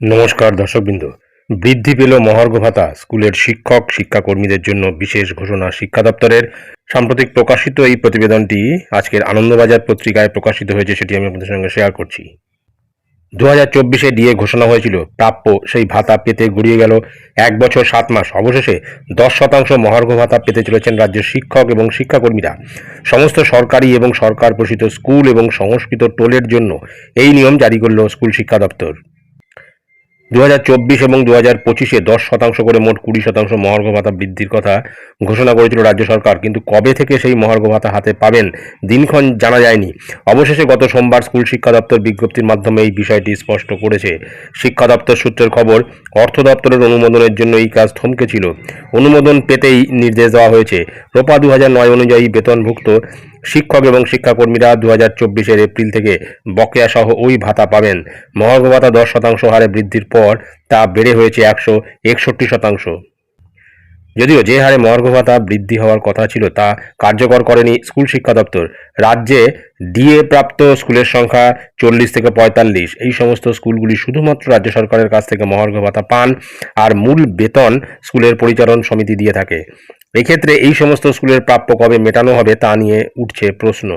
নমস্কার দর্শকবৃন্দ। বৃদ্ধি পেল মহার্ঘ ভাতা স্কুলের শিক্ষক, শিক্ষাকর্মীদের জন্য বিশেষ ঘোষণা শিক্ষা দপ্তরের। সাম্প্রতিক প্রকাশিত এই প্রতিবেদনটি আজকের আনন্দবাজার পত্রিকায় প্রকাশিত হয়েছে, সেটি আমি আপনাদের সঙ্গে শেয়ার করছি। দু হাজার চব্বিশে ডিএ ঘোষণা হয়েছিল, প্রাপ্য সেই ভাতা পেতে গড়িয়ে গেল এক বছর সাত মাস। অবশেষে দশ শতাংশ মহার্ঘ ভাতা পেতে চলেছেন রাজ্যের শিক্ষক এবং শিক্ষাকর্মীরা। সমস্ত সরকারি এবং সরকার পোষিত স্কুল এবং সংস্কৃত টোলের জন্য এই নিয়ম জারি করল স্কুল শিক্ষা দপ্তর। দু হাজার চব্বিশ এবং দু হাজার পঁচিশে দশ শতাংশ করে মোট কুড়ি শতাংশ মহার্ঘ ভাতা বৃদ্ধির কথা ঘোষণা করেছিল রাজ্য সরকার। কিন্তু কবে থেকে সেই মহার্ঘ ভাতা হাতে পাবেন দিনক্ষণ জানা যায়নি। অবশেষে গত সোমবার স্কুল শিক্ষা দপ্তর বিজ্ঞপ্তির মাধ্যমে এই বিষয়টি স্পষ্ট করেছে। শিক্ষা দপ্তর সূত্রের খবর, অর্থ দপ্তরের অনুমোদনের জন্য এই কাজ থমকে ছিল অনুমোদন পেতেই নির্দেশ দেওয়া হয়েছে। রোপা দু হাজার নয় অনুযায়ী বেতনভুক্ত শিক্ষক এবং শিক্ষাকর্মীরা দু হাজার চব্বিশের এপ্রিল থেকে বকেয়া সহ ওই ভাতা পাবেন। মহার্ঘ ভাতা দশ শতাংশ হারে বৃদ্ধির পর তা বেড়ে হয়েছে একশো একষট্টি শতাংশ। যদিও যে হারে মহার্ঘ ভাতা বৃদ্ধি হওয়ার কথা ছিল তা কার্যকর করেনি স্কুল শিক্ষা দপ্তর। রাজ্যে ডিএ প্রাপ্ত স্কুলের সংখ্যা চল্লিশ থেকে পঁয়তাল্লিশ। এই সমস্ত স্কুলগুলি শুধুমাত্র রাজ্য সরকারের কাছ থেকে মহার্ঘ ভাতা পান আর মূল বেতন স্কুলের পরিচালন সমিতি দিয়ে থাকে। এক্ষেত্রে এই সমস্ত স্কুলের প্রাপ্য কবে মেটানো হবে তা নিয়ে উঠছে প্রশ্ন।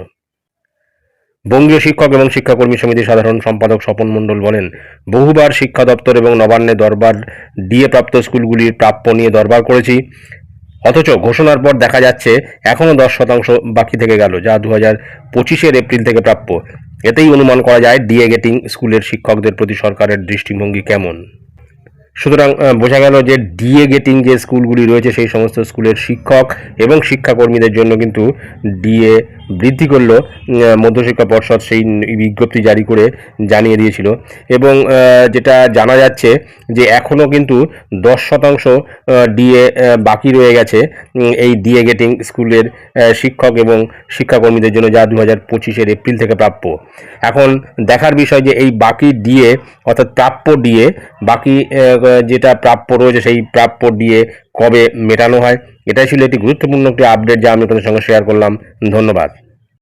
বঙ্গীয় শিক্ষক এবং শিক্ষাকর্মী সমিতির সাধারণ সম্পাদক স্বপন মণ্ডল বলেন, বহুবার শিক্ষা দপ্তর এবং নবান্নে দরবার ডিএ প্রাপ্ত স্কুলগুলির প্রাপ্য নিয়ে দরবার করেছি, অথচ ঘোষণার পর দেখা যাচ্ছে এখনও দশ শতাংশ বাকি থেকে গেল, যা দু হাজার পঁচিশের এপ্রিল থেকে প্রাপ্য। এতেই অনুমান করা যায় ডিএ গেটিং স্কুলের শিক্ষকদের প্রতি সরকারের দৃষ্টিভঙ্গি কেমন? সুতরাং বোঝা গেল যে ডিএ গেটিং যে স্কুলগুলি রয়েছে, সেই সমস্ত স্কুলের শিক্ষক এবং শিক্ষাকর্মীদের জন্য কিন্তু ডিএ বৃদ্ধি করল মধ্যশিক্ষা পর্ষদ সেই বিজ্ঞপ্তি জারি করে জানিয়ে দিয়েছিল। এবং যেটা জানা যাচ্ছে যে এখনও কিন্তু দশ শতাংশ ডিএ বাকি রয়ে গেছে এই ডিএ গেটিং স্কুলের শিক্ষক এবং শিক্ষাকর্মীদের জন্য যা দু হাজার পঁচিশের এপ্রিল থেকে প্রাপ্য। এখন দেখার বিষয় যে এই বাকি ডিএ, অর্থাৎ প্রাপ্য ডিএ, বাকি যেটা প্রাপ্য রয়েছে সেই প্রাপ্য ডিএ কবে মেটানো হয়? এটাই ছিল একটি গুরুত্বপূর্ণ একটি আপডেট যা আমি আপনাদের সঙ্গে শেয়ার করলাম। ধন্যবাদ।